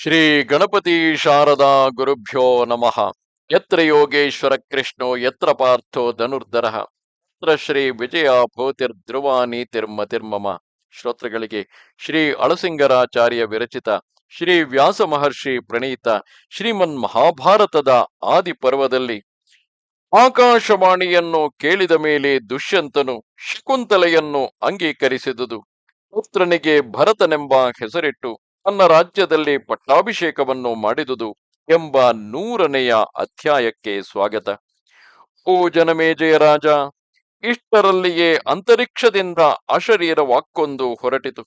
ಶ್ರೀ ಗಣಪತಿ ಶಾರದಾ ಗುರುಭ್ಯೋ ನಮಃ. ಯತ್ರ ಯೋಗೇಶ್ವರ ಕೃಷ್ಣೋ, ಯತ್ರ ಪಾರ್ಥೋ ಧನುರ್ಧರ. ಯತ್ರ ಶ್ರೀ ವಿಜಯ ತಿರ್ಮ ತಿರ್ಮಮ. ಶ್ರೋತೃಗಳಿಗೆ ಶ್ರೀ ಅಳಸಿಂಗರಾಚಾರ್ಯ ವಿರಚಿತ, ಶ್ರೀ ವ್ಯಾಸ ಮಹರ್ಷಿ ಪ್ರಣೀತ, ಶ್ರೀಮನ್ ಮಹಾಭಾರತದ ಆದಿ ಪರ್ವದಲ್ಲಿ ಆಕಾಶವಾಣಿಯನ್ನು ಕೇಳಿದ ಮೇಲೆ ದುಷ್ಯಂತನು ಶಕುಂತಲೆಯನ್ನು ಅಂಗೀಕರಿಸಿದುದು. ಪುತ್ರನಿಗೆ ಭರತನೆಂಬ ಹೆಸರಿಟ್ಟು ತನ್ನ ರಾಜ್ಯದಲ್ಲಿ ಪಟ್ಟಾಭಿಷೇಕವನ್ನು ಮಾಡಿದುದು ಎಂಬ ನೂರನೆಯ ಅಧ್ಯಾಯಕ್ಕೆ ಸ್ವಾಗತ. ಓ ಜನಮೇಜಯ ರಾಜ, ಇಷ್ಟರಲ್ಲಿಯೇ ಅಂತರಿಕ್ಷದಿಂದ ಅಶರೀರ ವಾಕ್ಕೊಂದು ಹೊರಟಿತು.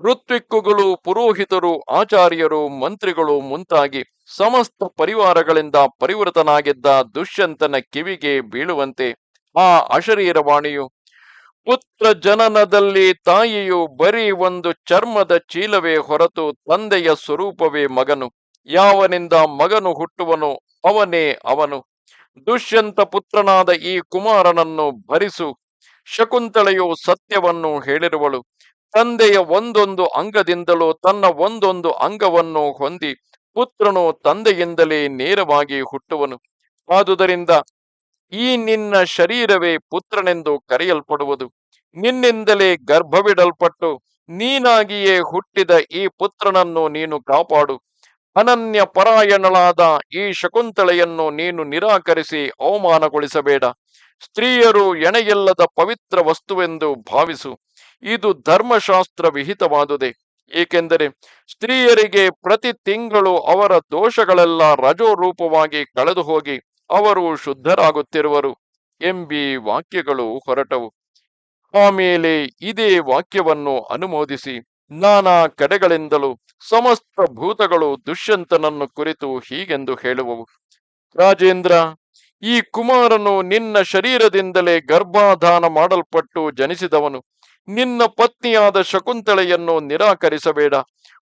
ಋತ್ವಿಕ್ಕುಗಳು, ಪುರೋಹಿತರು, ಆಚಾರ್ಯರು, ಮಂತ್ರಿಗಳು ಮುಂತಾಗಿ ಸಮಸ್ತ ಪರಿವಾರಗಳಿಂದ ಪರಿವೃತನಾಗಿದ್ದ ದುಷ್ಯಂತನ ಕಿವಿಗೆ ಬೀಳುವಂತೆ ಆ ಅಶರೀರವಾಣಿಯು ಪುತ್ರ ಜನನದಲ್ಲಿ ತಾಯಿಯು ಬರೀ ಒಂದು ಚರ್ಮದ ಚೀಲವೇ ಹೊರತು ತಂದೆಯ ಸ್ವರೂಪವೇ ಮಗನು. ಯಾವನಿಂದ ಮಗನು ಹುಟ್ಟುವನು ಅವನೇ ಅವನು. ದುಷ್ಯಂತ ಪುತ್ರನಾದ ಈ ಕುಮಾರನನ್ನು ಭರಿಸು. ಶಕುಂತಳೆಯು ಸತ್ಯವನ್ನು ಹೇಳಿರುವಳು. ತಂದೆಯ ಒಂದೊಂದು ಅಂಗದಿಂದಲೂ ತನ್ನ ಒಂದೊಂದು ಅಂಗವನ್ನು ಹೊಂದಿ ಪುತ್ರನು ತಂದೆಯಿಂದಲೇ ನೇರವಾಗಿ ಹುಟ್ಟುವನು. ಆದುದರಿಂದ ಈ ನಿನ್ನ ಶರೀರವೇ ಪುತ್ರನೆಂದು ಕರೆಯಲ್ಪಡುವುದು. ನಿನ್ನಿಂದಲೇ ಗರ್ಭವಿಡಲ್ಪಟ್ಟು ನೀನಾಗಿಯೇ ಹುಟ್ಟಿದ ಈ ಪುತ್ರನನ್ನು ನೀನು ಕಾಪಾಡು. ಅನನ್ಯ ಪರಾಯಣಳಾದ ಈ ಶಕುಂತಳೆಯನ್ನು ನೀನು ನಿರಾಕರಿಸಿ ಅವಮಾನಗೊಳಿಸಬೇಡ. ಸ್ತ್ರೀಯರು ಎಣೆಯಿಲ್ಲದ ಪವಿತ್ರ ವಸ್ತುವೆಂದು ಭಾವಿಸು. ಇದು ಧರ್ಮಶಾಸ್ತ್ರ ವಿಹಿತವಾದುದೇ. ಏಕೆಂದರೆ ಸ್ತ್ರೀಯರಿಗೆ ಪ್ರತಿ ತಿಂಗಳು ಅವರ ದೋಷಗಳೆಲ್ಲ ರಜೋರೂಪವಾಗಿ ಕಳೆದು ಹೋಗಿ ಅವರು ಶುದ್ಧರಾಗುತ್ತಿರುವರು. ಎಂಬಿ ವಾಕ್ಯಗಳು ಹೊರಟವು. ಆಮೇಲೆ ಇದೇ ವಾಕ್ಯವನ್ನು ಅನುಮೋದಿಸಿ, ನಾನಾ ಕಡೆಗಳಿಂದಲೂ ಸಮಸ್ತ ಭೂತಗಳು ದುಷ್ಯಂತನನ್ನು ಕುರಿತು ಹೀಗೆಂದು ಹೇಳುವವು. ರಾಜೇಂದ್ರ, ಈ ಕುಮಾರನು ನಿನ್ನ ಶರೀರದಿಂದಲೇ ಗರ್ಭಾಧಾನ ಮಾಡಲ್ಪಟ್ಟು ಜನಿಸಿದವನು. ನಿನ್ನ ಪತ್ನಿಯಾದ ಶಕುಂತಳೆಯನ್ನು ನಿರಾಕರಿಸಬೇಡ.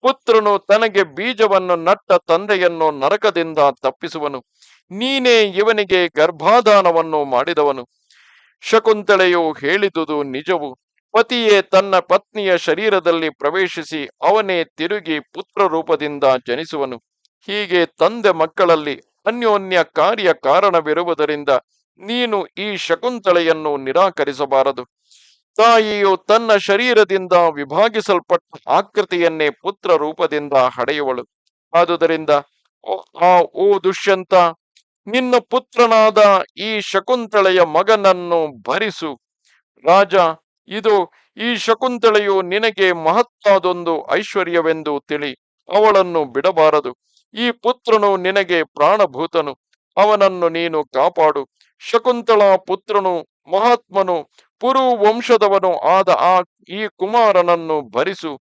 ಪುತ್ರನು ತನಗೆ ಬೀಜವನ್ನು ನಟ್ಟ ತಂದೆಯನ್ನು ನರಕದಿಂದ ತಪ್ಪಿಸುವನು. ನೀನೇ ಇವನಿಗೆ ಗರ್ಭಾಧಾನವನ್ನು ಮಾಡಿದವನು. ಶಕುಂತಳೆಯು ಹೇಳಿದುದು ನಿಜವು. ಪತಿಯೇ ತನ್ನ ಪತ್ನಿಯ ಶರೀರದಲ್ಲಿ ಪ್ರವೇಶಿಸಿ ಅವನೇ ತಿರುಗಿ ಪುತ್ರ ರೂಪದಿಂದ ಜನಿಸುವನು. ಹೀಗೆ ತಂದೆ ಮಕ್ಕಳಲ್ಲಿ ಅನ್ಯೋನ್ಯ ಕಾರ್ಯ ಕಾರಣವಿರುವುದರಿಂದ ನೀನು ಈ ಶಕುಂತಳೆಯನ್ನು ನಿರಾಕರಿಸಬಾರದು. ತಾಯಿಯು ತನ್ನ ಶರೀರದಿಂದ ವಿಭಾಗಿಸಲ್ಪಟ್ಟ ಆಕೃತಿಯನ್ನೇ ಪುತ್ರ ರೂಪದಿಂದ ಹಡೆಯುವಳು. ಆದುದರಿಂದ ಆ, ಓ ದುಷ್ಯಂತ! ನಿನ್ನ ಪುತ್ರನಾದ ಈ ಶಕುಂತಳೆಯ ಮಗನನ್ನು ಭರಿಸು. ರಾಜ, ಇದು ಈ ಶಕುಂತಳೆಯು ನಿನಗೆ ಮಹತ್ತಾದೊಂದು ಐಶ್ವರ್ಯವೆಂದು ತಿಳಿ. ಅವಳನ್ನು ಬಿಡಬಾರದು. ಈ ಪುತ್ರನು ನಿನಗೆ ಪ್ರಾಣಭೂತನು. ಅವನನ್ನು ನೀನು ಕಾಪಾಡು. ಶಕುಂತಳಾ ಪುತ್ರನು, ಮಹಾತ್ಮನು ಪುರು ವಂಶದವನು ಆದ ಆ ಈ ಕುಮಾರನನ್ನು ಭರಿಸು.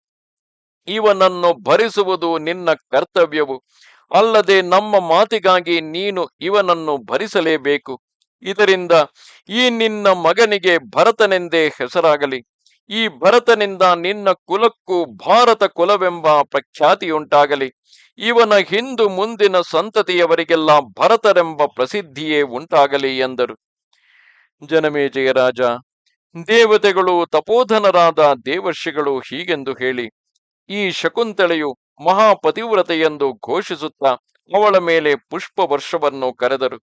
ಇವನನ್ನು ಭರಿಸುವುದು ನಿನ್ನ ಕರ್ತವ್ಯವು. ಅಲ್ಲದೆ ನಮ್ಮ ಮಾತಿಗಾಗಿ ನೀನು ಇವನನ್ನು ಭರಿಸಲೇಬೇಕು. ಇದರಿಂದ ಈ ನಿನ್ನ ಮಗನಿಗೆ ಭರತನೆಂದೇ ಹೆಸರಾಗಲಿ. ಈ ಭರತನಿಂದ ನಿನ್ನ ಕುಲಕ್ಕೂ ಭಾರತ ಕುಲವೆಂಬ ಪ್ರಖ್ಯಾತಿಯುಂಟಾಗಲಿ. ಇವನ ಹಿಂದು ಮುಂದಿನ ಸಂತತಿಯವರಿಗೆಲ್ಲ ಭರತರೆಂಬ ಪ್ರಸಿದ್ಧಿಯೇ ಉಂಟಾಗಲಿ ಎಂದರು. ಜನಮೇಜಯ ರಾಜ. ದೇವತೆಗಳು ತಪೋಧನರಾದ ದೇವರ್ಷಿಗಳು ಹೀಗೆಂದು ಹೇಳಿ, ಈ ಶಕುಂತಳೆಯು ಮಹಾಪತಿವ್ರತೆಯೆಂದು ಘೋಷಿಸುತ್ತಾ ಅವಳ ಮೇಲೆ ಪುಷ್ಪ ವರ್ಷವನ್ನು ಕರೆದರು.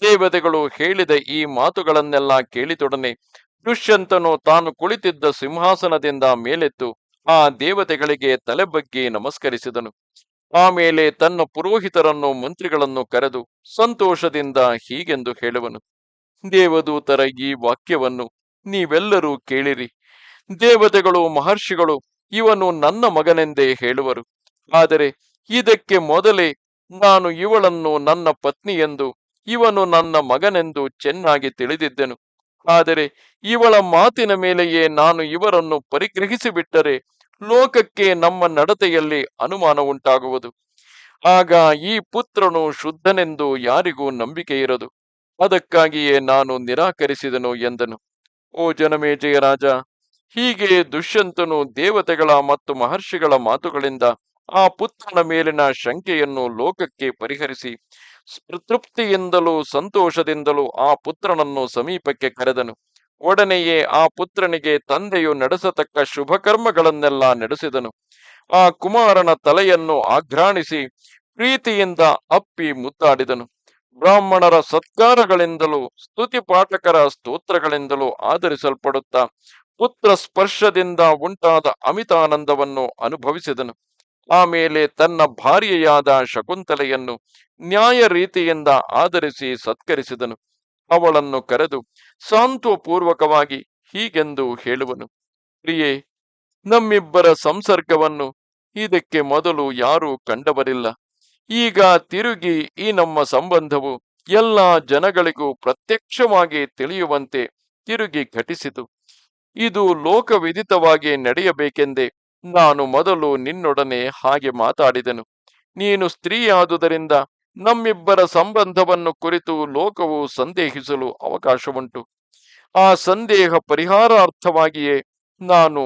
ದೇವತೆಗಳು ಹೇಳಿದ ಈ ಮಾತುಗಳನ್ನೆಲ್ಲ ಕೇಳಿತೊಡನೆ ದುಷ್ಯಂತನು ತಾನು ಕುಳಿತಿದ್ದ ಸಿಂಹಾಸನದಿಂದ ಮೇಲೆತ್ತು ಆ ದೇವತೆಗಳಿಗೆ ತಲೆಬಗ್ಗಿ ನಮಸ್ಕರಿಸಿದನು. ಆಮೇಲೆ ತನ್ನ ಪುರೋಹಿತರನ್ನು ಮಂತ್ರಿಗಳನ್ನು ಕರೆದು ಸಂತೋಷದಿಂದ ಹೀಗೆಂದು ಹೇಳುವನು. ದೇವದೂತರ ಈ ವಾಕ್ಯವನ್ನು ನೀವೆಲ್ಲರೂ ಕೇಳಿರಿ. ದೇವತೆಗಳು, ಮಹರ್ಷಿಗಳು, ಇವನು ನನ್ನ ಮಗನೆಂದೇ ಹೇಳುವರು. ಆದರೆ ಇದಕ್ಕೆ ಮೊದಲೇ ನಾನು ಇವಳನ್ನು ನನ್ನ ಪತ್ನಿ ಎಂದು ಇವನು ನನ್ನ ಮಗನೆಂದು ಚೆನ್ನಾಗಿ ತಿಳಿದಿದ್ದೆನು. ಆದರೆ ಇವಳ ಮಾತಿನ ಮೇಲೆಯೇ ನಾನು ಇವರನ್ನು ಪರಿಗ್ರಹಿಸಿಬಿಟ್ಟರೆ ಲೋಕಕ್ಕೆ ನಮ್ಮ ನಡತೆಯಲ್ಲಿ ಅನುಮಾನ ಉಂಟಾಗುವುದು. ಆಗ ಈ ಪುತ್ರನು ಶುದ್ಧನೆಂದು ಯಾರಿಗೂ ನಂಬಿಕೆ ಇರದು ಅದಕ್ಕಾಗಿಯೇ ನಾನು ನಿರಾಕರಿಸಿದನು ಎಂದನು. ಓ ಜನಮೇಜಯ ರಾಜ, ಹೀಗೆ ದುಷ್ಯಂತನು ದೇವತೆಗಳ ಮತ್ತು ಮಹರ್ಷಿಗಳ ಮಾತುಗಳಿಂದ ಆ ಪುತ್ರನ ಮೇಲಿನ ಶಂಕೆಯನ್ನು ಲೋಕಕ್ಕೆ ಪರಿಹರಿಸಿ ತೃಪ್ತಿಯಿಂದಲೂ ಸಂತೋಷದಿಂದಲೂ ಆ ಪುತ್ರನನ್ನು ಸಮೀಪಕ್ಕೆ ಕರೆದನು. ಒಡನೆಯೇ ಆ ಪುತ್ರನಿಗೆ ತಂದೆಯು ನಡೆಸತಕ್ಕ ಶುಭ ಕರ್ಮಗಳನ್ನೆಲ್ಲ ನಡೆಸಿದನು. ಆ ಕುಮಾರನ ತಲೆಯನ್ನು ಆಘ್ರಾಣಿಸಿ ಪ್ರೀತಿಯಿಂದ ಅಪ್ಪಿ ಮುದ್ದಾಡಿದನು ಬ್ರಾಹ್ಮಣರ ಸತ್ಕಾರಗಳಿಂದಲೂ ಸ್ತುತಿ ಪಾಠಕರ ಸ್ತೋತ್ರಗಳಿಂದಲೂ ಆಧರಿಸಲ್ಪಡುತ್ತಾ ಪುತ್ರ ಸ್ಪರ್ಶದಿಂದ ಉಂಟಾದ ಅಮಿತಾನಂದವನ್ನು ಅನುಭವಿಸಿದನು. ಆಮೇಲೆ ತನ್ನ ಭಾರ್ಯೆಯಾದ ಶಕುಂತಲೆಯನ್ನು ನ್ಯಾಯ ರೀತಿಯಿಂದ ಆಧರಿಸಿ ಸತ್ಕರಿಸಿದನು. ಅವಳನ್ನು ಕರೆದು, ಸಾಂತ್ವಪೂರ್ವಕವಾಗಿ ಹೀಗೆಂದು ಹೇಳುವನು. ಪ್ರಿಯೇ, ನಮ್ಮಿಬ್ಬರ ಸಂಸರ್ಗವನ್ನು ಇದಕ್ಕೆ ಮೊದಲು ಯಾರೂ ಕಂಡವರಿಲ್ಲ. ಈಗ ತಿರುಗಿ ಈ ನಮ್ಮ ಸಂಬಂಧವು ಎಲ್ಲ ಜನಗಳಿಗೂ ಪ್ರತ್ಯಕ್ಷವಾಗಿ ತಿಳಿಯುವಂತೆ ತಿರುಗಿ ಘಟಿಸಿತು. ಇದು ಲೋಕವಿದಿತವಾಗಿ ನಡೆಯಬೇಕೆಂದೇ ನಾನು ಮೊದಲು ನಿನ್ನೊಡನೆ ಹಾಗೆ ಮಾತಾಡಿದನು. ನೀನು ಸ್ತ್ರೀಯಾದುದರಿಂದ ನಮ್ಮಿಬ್ಬರ ಸಂಬಂಧವನ್ನು ಕುರಿತು ಲೋಕವು ಸಂದೇಹಿಸಲು ಅವಕಾಶವುಂಟು. ಆ ಸಂದೇಹ ಪರಿಹಾರಾರ್ಥವಾಗಿಯೇ ನಾನು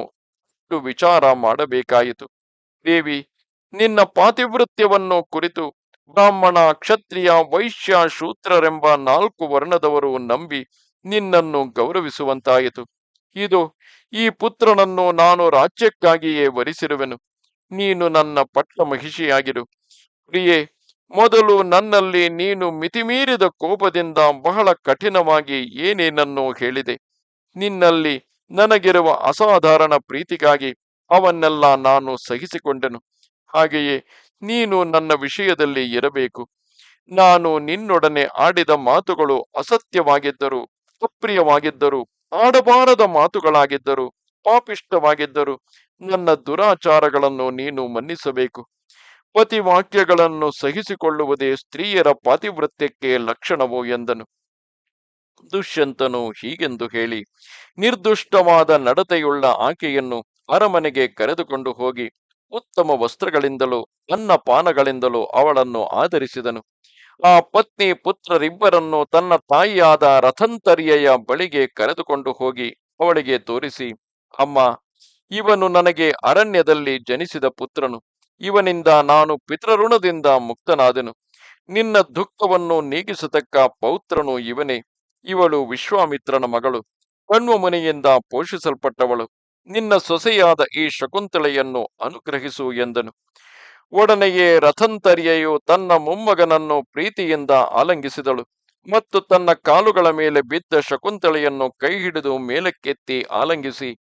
ವಿಚಾರ ಮಾಡಬೇಕಾಯಿತು. ದೇವಿ, ನಿನ್ನ ಪಾತಿವೃತ್ಯವನ್ನು ಕುರಿತು ಬ್ರಾಹ್ಮಣ, ಕ್ಷತ್ರಿಯ, ವೈಶ್ಯ ಶೂತ್ರರೆಂಬ ನಾಲ್ಕು ವರ್ಣದವರು ನಂಬಿ ನಿನ್ನನ್ನು ಗೌರವಿಸುವಂತಾಯಿತು. ಇದು ಈ ಪುತ್ರನನ್ನು ನಾನು ರಾಜ್ಯಕ್ಕಾಗಿಯೇ ವರಿಸಿರುವೆನು. ನೀನು ನನ್ನ ಪಟ್ಟ ಮಹಿಷಿಯಾಗಿರು ಪ್ರಿಯೆ, ಮೊದಲು ನನ್ನಲ್ಲಿ ನೀನು ಮಿತಿಮೀರಿದ ಕೋಪದಿಂದ ಬಹಳ ಕಠಿಣವಾಗಿ ಏನೇನನ್ನು ಹೇಳಿದೆ. ನಿನ್ನಲ್ಲಿ ನನಗಿರುವ ಅಸಾಧಾರಣ ಪ್ರೀತಿಗಾಗಿ ಅವನ್ನೆಲ್ಲ ನಾನು ಸಹಿಸಿಕೊಂಡೆನು. ಹಾಗೆಯೇ ನೀನು ನನ್ನ ವಿಷಯದಲ್ಲಿ ಇರಬೇಕು. ನಾನು ನಿನ್ನೊಡನೆ ಆಡಿದ ಮಾತುಗಳು ಅಸತ್ಯವಾಗಿದ್ದರು ಅಪ್ರಿಯವಾಗಿದ್ದರು ಆಡಬಾರದ ಮಾತುಗಳಾಗಿದ್ದರು ಪಾಪಿಷ್ಟವಾಗಿದ್ದರು ನನ್ನ ದುರಾಚಾರಗಳನ್ನು ನೀನು ಮನ್ನಿಸಬೇಕು. ಪತಿವಾಕ್ಯಗಳನ್ನು ಸಹಿಸಿಕೊಳ್ಳುವುದೇ ಸ್ತ್ರೀಯರ ಪಾತಿವೃತ್ಯಕ್ಕೆ ಲಕ್ಷಣವು ಎಂದನು. ದುಷ್ಯಂತನು ಹೀಗೆಂದು ಹೇಳಿ, ನಿರ್ದುಷ್ಟವಾದ ನಡತೆಯುಳ್ಳ ಆಕೆಯನ್ನು ಅರಮನೆಗೆ ಕರೆದುಕೊಂಡು ಹೋಗಿ, ಉತ್ತಮ ವಸ್ತ್ರಗಳಿಂದಲೂ, ಅನ್ನ ಪಾನಗಳಿಂದಲೂ ಅವಳನ್ನು ಆಧರಿಸಿದನು. ಆ ಪತ್ನಿ ಪುತ್ರರಿಬ್ಬರನ್ನು ತನ್ನ ತಾಯಿಯಾದ ರಥಂತರ್ಯಯ ಬಳಿಗೆ ಕರೆದುಕೊಂಡು ಹೋಗಿ ಅವಳಿಗೆ ತೋರಿಸಿ, ಅಮ್ಮ, ಇವನು ನನಗೆ ಅರಣ್ಯದಲ್ಲಿ ಜನಿಸಿದ ಪುತ್ರನು. ಇವನಿಂದ ನಾನು ಪಿತೃಋಣದಿಂದ ಮುಕ್ತನಾದೆನು. ನಿನ್ನ ದುಃಖವನ್ನು ನೀಗಿಸತಕ್ಕ ಪೌತ್ರನು ಇವನೇ. ಇವಳು ವಿಶ್ವಾಮಿತ್ರನ ಮಗಳು. ಕಣ್ವಮುನಿಯಿಂದ ಪೋಷಿಸಲ್ಪಟ್ಟವಳು. ನಿನ್ನ ಸೊಸೆಯಾದ ಈ ಶಕುಂತಳೆಯನ್ನು ಅನುಗ್ರಹಿಸು ಎಂದನು. ಒಡನೆಯೇ ರಥಂತರ್ಯೆಯು ತನ್ನ ಮೊಮ್ಮಗನನ್ನು ಪ್ರೀತಿಯಿಂದ ಆಲಂಗಿಸಿದಳು ಮತ್ತು ತನ್ನ ಕಾಲುಗಳ ಮೇಲೆ ಬಿದ್ದ ಶಕುಂತಳೆಯನ್ನು ಕೈ ಹಿಡಿದು ಮೇಲಕ್ಕೆತ್ತಿ ಆಲಂಗಿಸಿ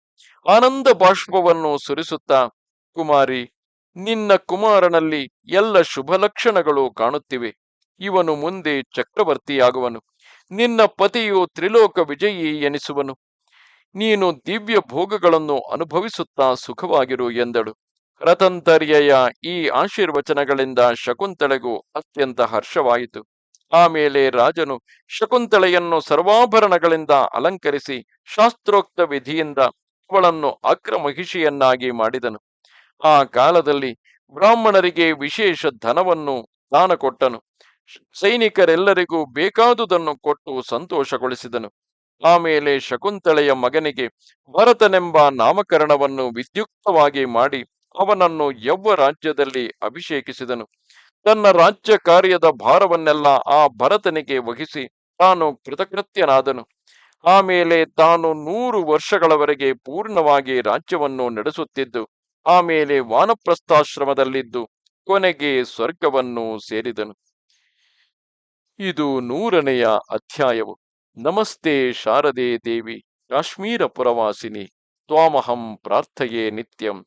ಆನಂದ ಬಾಷ್ಪವನ್ನು ಸುರಿಸುತ್ತಾ, ಕುಮಾರಿ, ನಿನ್ನ ಕುಮಾರನಲ್ಲಿ ಎಲ್ಲ ಶುಭ ಲಕ್ಷಣಗಳು ಕಾಣುತ್ತಿವೆ. ಇವನು ಮುಂದೆ ಚಕ್ರವರ್ತಿಯಾಗುವನು. ನಿನ್ನ ಪತಿಯು ತ್ರಿಲೋಕ ವಿಜಯಿ ಎನಿಸುವನು. ನೀನು ದಿವ್ಯ ಭೋಗಗಳನ್ನು ಅನುಭವಿಸುತ್ತಾ ಸುಖವಾಗಿರು ಎಂದಳು. ರತಂತರ್ಯಯ ಈ ಆಶೀರ್ವಚನಗಳಿಂದ ಶಕುಂತಳೆಗೂ ಅತ್ಯಂತ ಹರ್ಷವಾಯಿತು. ಆಮೇಲೆ ರಾಜನು ಶಕುಂತಳೆಯನ್ನು ಸರ್ವಾಭರಣಗಳಿಂದ ಅಲಂಕರಿಸಿ ಶಾಸ್ತ್ರೋಕ್ತ ವಿಧಿಯಿಂದ ಅವಳನ್ನು ಅಗ್ರಮಹಿಷಿಯನ್ನಾಗಿ ಮಾಡಿದನು. ಆ ಕಾಲದಲ್ಲಿ ಬ್ರಾಹ್ಮಣರಿಗೆ ವಿಶೇಷ ಧನವನ್ನು ದಾನ ಕೊಟ್ಟನು. ಸೈನಿಕರೆಲ್ಲರಿಗೂ ಬೇಕಾದುದನ್ನು ಕೊಟ್ಟು ಸಂತೋಷಗೊಳಿಸಿದನು. ಆಮೇಲೆ ಶಕುಂತಳೆಯ ಮಗನಿಗೆ ಭರತನೆಂಬ ನಾಮಕರಣವನ್ನು ವಿದ್ಯುಕ್ತವಾಗಿ ಮಾಡಿ ಅವನನ್ನು ಯವ್ವ ರಾಜ್ಯದಲ್ಲಿ ಅಭಿಷೇಕಿಸಿದನು. ತನ್ನ ರಾಜ್ಯ ಕಾರ್ಯದ ಭಾರವನ್ನೆಲ್ಲ ಆ ಭರತನಿಗೆ ವಹಿಸಿ ತಾನು ಕೃತಕೃತ್ಯನಾದನು. ಆಮೇಲೆ ತಾನು ನೂರು ವರ್ಷಗಳವರೆಗೆ ಪೂರ್ಣವಾಗಿ ರಾಜ್ಯವನ್ನು ನಡೆಸುತ್ತಿದ್ದು ಆಮೇಲೆ ವಾನಪ್ರಸ್ಥಾಶ್ರಮದಲ್ಲಿದ್ದು ಕೊನೆಗೆ ಸ್ವರ್ಗವನ್ನು ಸೇರಿದನು. ಇದು ನೂರನೆಯ ಅಧ್ಯಾಯವು. ನಮಸ್ತೆ ಶಾರದೆ ದೇವಿ, ಕಾಶ್ಮೀರ ಪುರವಾಸಿನಿ, ತ್ವಾಮಹಂ ಪ್ರಾರ್ಥಯೇ ನಿತ್ಯಂ.